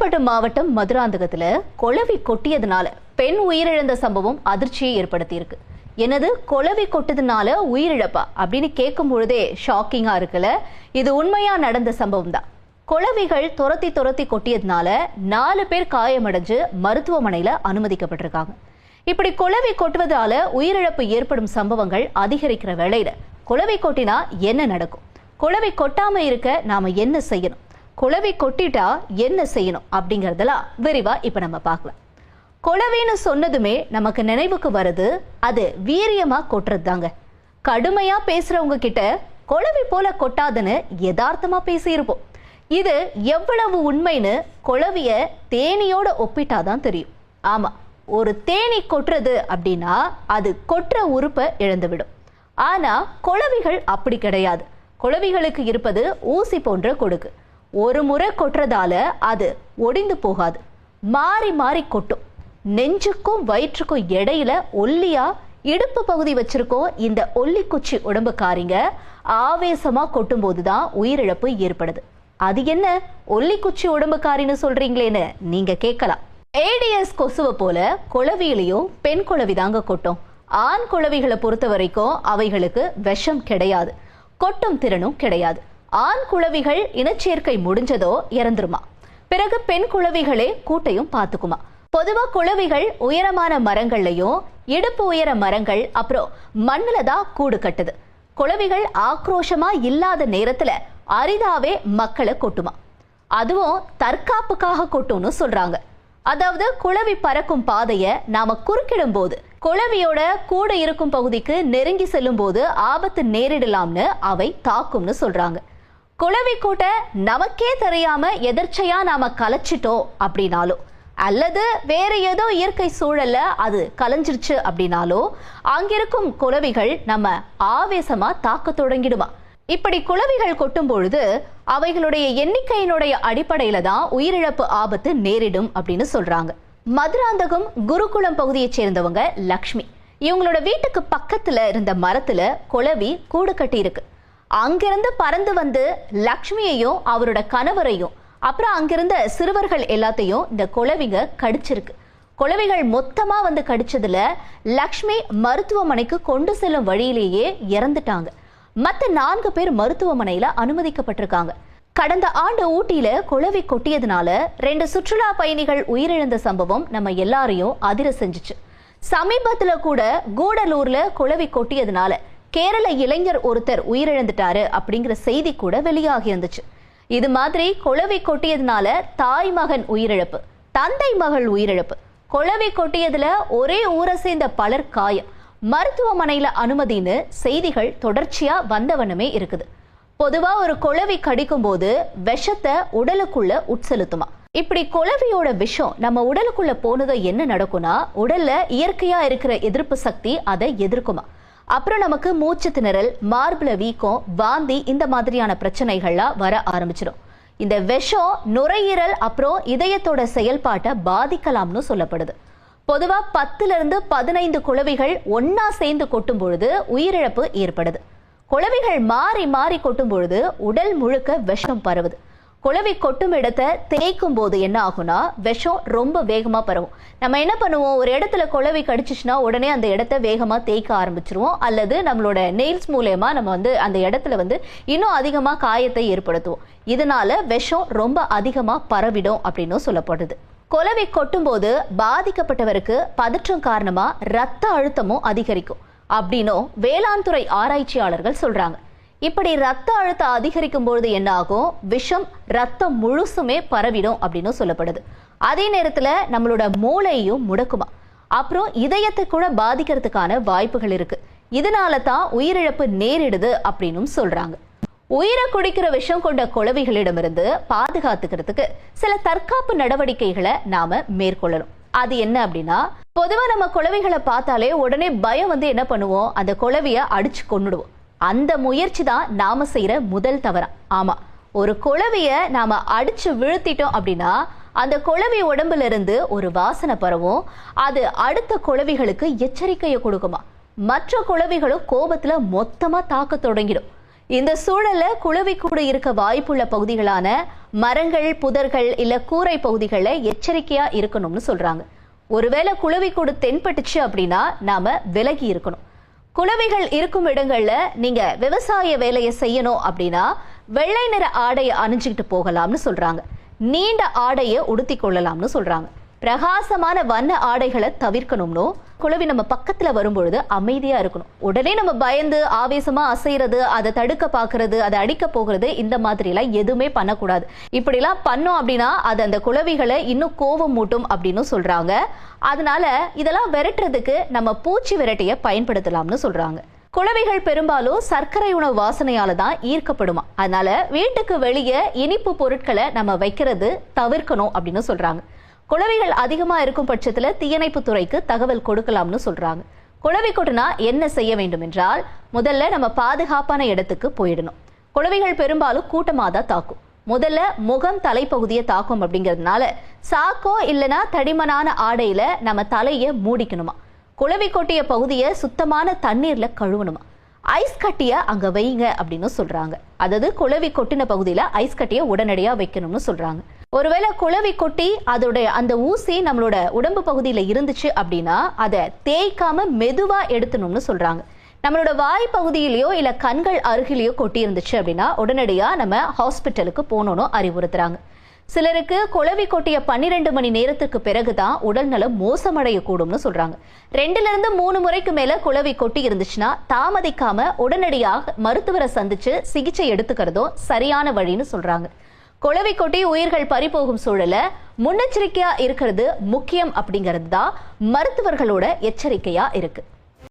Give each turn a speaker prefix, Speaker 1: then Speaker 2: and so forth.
Speaker 1: செங்கல்பட்டு மாவட்டம் மதுராந்தகத்துல கொளவி கொட்டியதுனால பெண் உயிரிழந்த சம்பவம் அதிர்ச்சியை ஏற்படுத்தியிருக்கு. என்னது? குளவி கொட்டதுனால உயிரிழப்பா? அப்படின்னு கேட்கும் பொழுதே ஷாக்கிங்கா இருக்குல்ல? இது உண்மையா நடந்த சம்பவம் தான் குளவிகள் துரத்தி துரத்தி கொட்டியதுனால நாலு பேர் காயமடைஞ்சு மருத்துவமனையில அனுமதிக்கப்பட்டிருக்காங்க. இப்படி குளவி கொட்டுவதால உயிரிழப்பு ஏற்படும் சம்பவங்கள் அதிகரிக்கிற வேளையில குளவி கொட்டினா என்ன நடக்கும்? குளவி கொட்டாம இருக்க நாம என்ன செய்யணும்? குழவி கொட்டிட்டா என்ன செய்யணும் அப்படிங்கறதெல்லாம் விரிவா இப்ப நம்ம பார்க்கலாம். குழவின்னு சொன்னதுமே நமக்கு நினைவுக்கு வருது அது வீரியமா கொட்டுறது தாங்க கடுமையா பேசுறவங்க கிட்ட குழவி போல கொட்டாதுன்னு யதார்த்தமா பேசியிருப்போம். இது எவ்வளவு உண்மைன்னு குழவிய தேனியோட ஒப்பிட்டாதான் தெரியும். ஆமா ஒரு தேனி கொட்டுறது அப்படின்னா அது கொட்டுற உறுப்பை இழந்துவிடும். ஆனா குழவிகள் அப்படி கிடையாது. குழவிகளுக்கு இருப்பது ஊசி போன்ற கொடுக்கு. ஒரு முறை கொட்டுறதால அது ஒடிந்து போகாது. மாறி மாறி கொட்டும். நெஞ்சுக்கும் வயிற்றுக்கும் இடையில ஒல்லியா இடுப்பு பகுதி வச்சிருக்கோம் இந்த ஒல்லி குச்சி உடம்புக்காரிங்க. ஆவேசமா கொட்டும் போதுதான் உயிரிழப்பு ஏற்படுது. அது என்ன? ஒல்லி குச்சி உடம்புக்காரின்னு சொல்றீங்களேன்னு நீங்க கேட்கலாம். ஏடிஎஸ் கொசுவை போல குளவியிலையும் பெண் குளவி தாங்க கொட்டும். ஆண் குளவிகளை பொறுத்த வரைக்கும் அவைகளுக்கு விஷம் கிடையாது. கொட்டும் திறனும் கிடையாது. ஆண் குழவிகள் இனச்சேர்க்கை முடிஞ்சதோ இறந்துருமா? பிறகு பெண் குழவிகளே கூட்டையும் பார்த்துக்குமா? பொதுவா குழவிகள் உயரமான மரங்கள்லயும் இடுப்பு உயர மரங்கள் அப்புறம் மண்ணுல தான் கூடு கட்டுது. குழவிகள் ஆக்ரோஷமா இல்லாத நேரத்துல அரிதாவே மக்களை கொட்டுமா? அதுவும் தற்காப்புக்காக கொட்டும்னு சொல்றாங்க. அதாவது குழவி பறக்கும் பாதைய நாம குறுக்கிடும் போது குழவியோட கூட இருக்கும் பகுதிக்கு நெருங்கி செல்லும் போது ஆபத்து நேரிடலாம்னு அவை தாக்கும்னு சொல்றாங்க. குளவி கூட்ட நமக்கே தெரியாம எதிர்ச்சையா நாம கலைச்சிட்டோம் அப்படின்னாலும் அல்லது வேற ஏதோ இயற்கை சூழல்ல அது கலைஞ்சிருச்சு அப்படின்னாலோ அங்கிருக்கும் குளவிகள் நம்ம ஆவேசமா தாக்க தொடங்கிடுமா? இப்படி குளவிகள் கொட்டும் பொழுது அவைகளுடைய எண்ணிக்கையினுடைய அடிப்படையில தான் உயிரிழப்பு ஆபத்து நேரிடும் அப்படின்னு சொல்றாங்க. மதுராந்தகம் குருகுலம் பகுதியைச் சேர்ந்தவங்க லக்ஷ்மி. இவங்களோட வீட்டுக்கு பக்கத்துல இருந்த மரத்துல குளவி கூடு கட்டி இருக்கு அங்கிருந்து பறந்து வந்து லக்ஷ்மியையும் அவரோட கணவரையும் அப்புறம் அங்கிருந்த சிறுவர்கள் எல்லாத்தையும் இந்த குழவிங்க கடிச்சிருக்கு. குழவிகள் மொத்தமாக வந்து கடிச்சதுல லக்ஷ்மி மருத்துவமனைக்கு கொண்டு செல்லும் வழியிலேயே இறந்துட்டாங்க. மற்ற நான்கு பேர் மருத்துவமனையில் அனுமதிக்கப்பட்டிருக்காங்க. கடந்த ஆண்டு ஊட்டியில குழவி கொட்டியதுனால ரெண்டு சுற்றுலா பயணிகள் உயிரிழந்த சம்பவம் நம்ம எல்லாரையும் அதிர செஞ்சுச்சு சமீபத்தில் கூட கூடலூர்ல குழவி கொட்டியதுனால கேரள இளைஞர் ஒருத்தர் உயிரிழந்துட்டாரு அப்படிங்கிற செய்தி கூட வெளியாகி இருந்துச்சு. இது மாதிரி குழவை கொட்டியதுனால தாய் மகன் உயிரிழப்பு தந்தை மகள் உயிரிழப்பு. குழவை கொட்டியதுல ஒரே ஊரை சேர்ந்த பலர் காயம். மருத்துவமனையில அனுமதின்னு செய்திகள் தொடர்ச்சியா வந்தவண்ணமே இருக்குது. பொதுவா ஒரு குழவி கடிக்கும் போது விஷத்தை உடலுக்குள்ள உட்செலுத்துமா. இப்படி குழவியோட விஷம் நம்ம உடலுக்குள்ள போனதோ என்ன நடக்கும்னா உடல்ல இயற்கையா இருக்கிற எதிர்ப்பு சக்தி அதை எதிர்க்குமா. அப்புறம் நமக்கு மூச்சு திணறல் மார்பில் வீக்கம் வாந்தி இந்த மாதிரியான பிரச்சனைகள்லாம் வர ஆரம்பிச்சிடும் இந்த விஷம் நுரையீரல் அப்புறம் இதயத்தோட செயல்பாட்டை பாதிக்கலாம்னு சொல்லப்படுது. பொதுவாக பத்துல இருந்து பதினைந்து குழவிகள் ஒன்னா சேர்ந்து கொட்டும் பொழுது உயிரிழப்பு ஏற்படுது. குழவிகள் மாறி மாறி கொட்டும் பொழுது உடல் முழுக்க விஷம் பரவுது. குழவி கொட்டும் இடத்தை தேய்க்கும் போது என்ன ஆகும்னா விஷம் ரொம்ப வேகமாக பரவும். நம்ம என்ன பண்ணுவோம்? ஒரு இடத்துல குழவி கடிச்சிச்சுன்னா உடனே அந்த இடத்த வேகமாக தேய்க்க ஆரம்பிச்சிருவோம். அல்லது நம்மளோட நெயில்ஸ் மூலயமா நம்ம வந்து அந்த இடத்துல வந்து இன்னும் அதிகமாக காயத்தை ஏற்படுத்துவோம். இதனால விஷம் ரொம்ப அதிகமாக பரவிடும் அப்படின்னும் சொல்லப்படுது. குலவை கொட்டும்போது பாதிக்கப்பட்டவருக்கு பதற்றம் காரணமாக ரத்த அழுத்தமும் அதிகரிக்கும். அப்படின்னும் வேளாண் துறை ஆராய்ச்சியாளர்கள் சொல்கிறாங்க இப்படி ரத்த அழுத்தம் அதிகரிக்கும் பொழுது என்ன ஆகும் விஷம் ரத்தம் முழுசுமே பரவிடும் அப்படின்னு சொல்லப்படுது. அதே நேரத்துல நம்மளோட மூளையும் முடக்குமா? அப்புறம் இதயத்தை கூட பாதிக்கிறதுக்கான வாய்ப்புகள் இருக்கு. இதனால தான் உயிரிழப்பு நேரிடுது அப்படின்னும் சொல்றாங்க. உயிரை குடிக்கிற விஷம் கொண்ட குழவிகளிடமிருந்து பாதுகாத்துக்கிறதுக்கு சில தற்காப்பு நடவடிக்கைகளை நாம மேற்கொள்ளணும். அது என்ன அப்படின்னா பொதுவா நம்ம குழவிகளை பார்த்தாலே உடனே பயம் வந்து என்ன பண்ணுவோம்? அந்த குழவிய அடிச்சு கொன்னுடுவோம். அந்த முயற்சி தான் நாம செய்யற முதல் தவறா. ஆமா ஒரு குளவிய நாம அடிச்சு வீழ்த்திட்டோம் அப்படின்னா அந்த குழவி உடம்புல இருந்து ஒரு வாசனை பரவும். அது அடுத்த குழவிகளுக்கு எச்சரிக்கையை கொடுக்குமா. மற்ற குழவிகளும் கோபத்துல மொத்தமா தாக்க தொடங்கிடும். இந்த சூழல்ல குளவிக்கூடு இருக்க வாய்ப்புள்ள பகுதிகளான மரங்கள் புதர்கள் இல்ல கூரை பகுதிகளில் எச்சரிக்கையா இருக்கணும்னு சொல்றாங்க. ஒருவேளை குளவிக்கூடு தென்பட்டுச்சு அப்படின்னா நாம விலகி இருக்கணும். குளவிகள் இருக்கும் இடங்கள்ல நீங்க விவசாய வேலையை செய்யணும் அப்படின்னா வெள்ளை நிற ஆடையை அணிஞ்சுக்கிட்டு போகலாம்னு சொல்றாங்க. நீண்ட ஆடையை உடுத்தி கொள்ளலாம்னு சொல்றாங்க. பிரகாசமான வண்ண ஆடைகளை தவிர்க்கணும்னோ குழவி நம்ம பக்கத்துல வரும்பொழுது அமைதியா இருக்கணும். உடனே நம்ம பயந்து ஆவேசமா அசைறது அதை தடுக்க பாக்குறது அதை அடிக்க போகிறது இந்த மாதிரி எல்லாம் எதுவுமே பண்ணக்கூடாது. இப்படிலாம் பண்ணோம் அப்படின்னா அது அந்த குழவிகளை இன்னும் கோபம் மூட்டும் அப்படின்னு சொல்றாங்க. அதனால இதெல்லாம் விரட்டுறதுக்கு நம்ம பூச்சி விரட்டியை பயன்படுத்தலாம்னு சொல்றாங்க. குழவைகள் பெரும்பாலும் சர்க்கரை உணவு வாசனையால தான் ஈர்க்கப்படுமா. அதனால வீட்டுக்கு வெளியே இனிப்பு பொருட்களை நம்ம வைக்கிறது தவிர்க்கணும் அப்படின்னு சொல்றாங்க. குழவைகள் அதிகமாக இருக்கும் பட்சத்தில் தீயணைப்பு துறைக்கு தகவல் கொடுக்கலாம்னு சொல்றாங்க. குழவை கொட்டுனா என்ன செய்ய வேண்டும் என்றால் முதல்ல நம்ம பாதுகாப்பான இடத்துக்கு போயிடணும். குழவைகள் பெரும்பாலும் கூட்டமாக தான் தாக்கும். முதல்ல முகம் தலைப்பகுதியை தாக்கும் அப்படிங்கிறதுனால சாக்கோ இல்லைனா தடிமனான ஆடையில நம்ம தலையை மூடிக்கணுமா? குளவி கொட்டிய பகுதியை சுத்தமான தண்ணீர்ல கழுவணுமா? ஐஸ் கட்டியை அங்கே வைங்க அப்படின்னு சொல்கிறாங்க அதாவது குளவி கொட்டின பகுதியில் ஐஸ் கட்டியை உடனடியாக வைக்கணும்னு சொல்கிறாங்க ஒருவேளை குளவி கொட்டி அதோட அந்த ஊசி நம்மளோட உடம்பு பகுதியில் இருந்துச்சு அப்படின்னா அதை தேய்க்காம மெதுவாக எடுத்தணும்னு சொல்கிறாங்க நம்மளோட வாய் பகுதியிலையோ இல்லை கண்கள் அருகிலேயோ கொட்டி இருந்துச்சு அப்படின்னா உடனடியாக நம்ம ஹாஸ்பிட்டலுக்கு போகணும்னு அறிவுறுத்துறாங்க. சிலருக்கு குளவி கொட்டிய பன்னிரெண்டு மணி நேரத்துக்கு பிறகுதான் உடல்நலம் மோசமடைய கூடும்னு சொல்றாங்க. ரெண்டுல இருந்து மூணு முறைக்கு மேல குளவி கொட்டி இருந்துச்சுன்னா தாமதிக்காம உடனடியாக மருத்துவரை சந்திச்சு சிகிச்சை எடுத்துக்கிறதும் சரியான வழின்னு சொல்றாங்க. குளவி கொட்டி உயிர்கள் பறிபோகும் சூழல முன்னெச்சரிக்கையா இருக்கிறது முக்கியம் அப்படிங்கிறது தான் மருத்துவர்களோட எச்சரிக்கையா இருக்கு.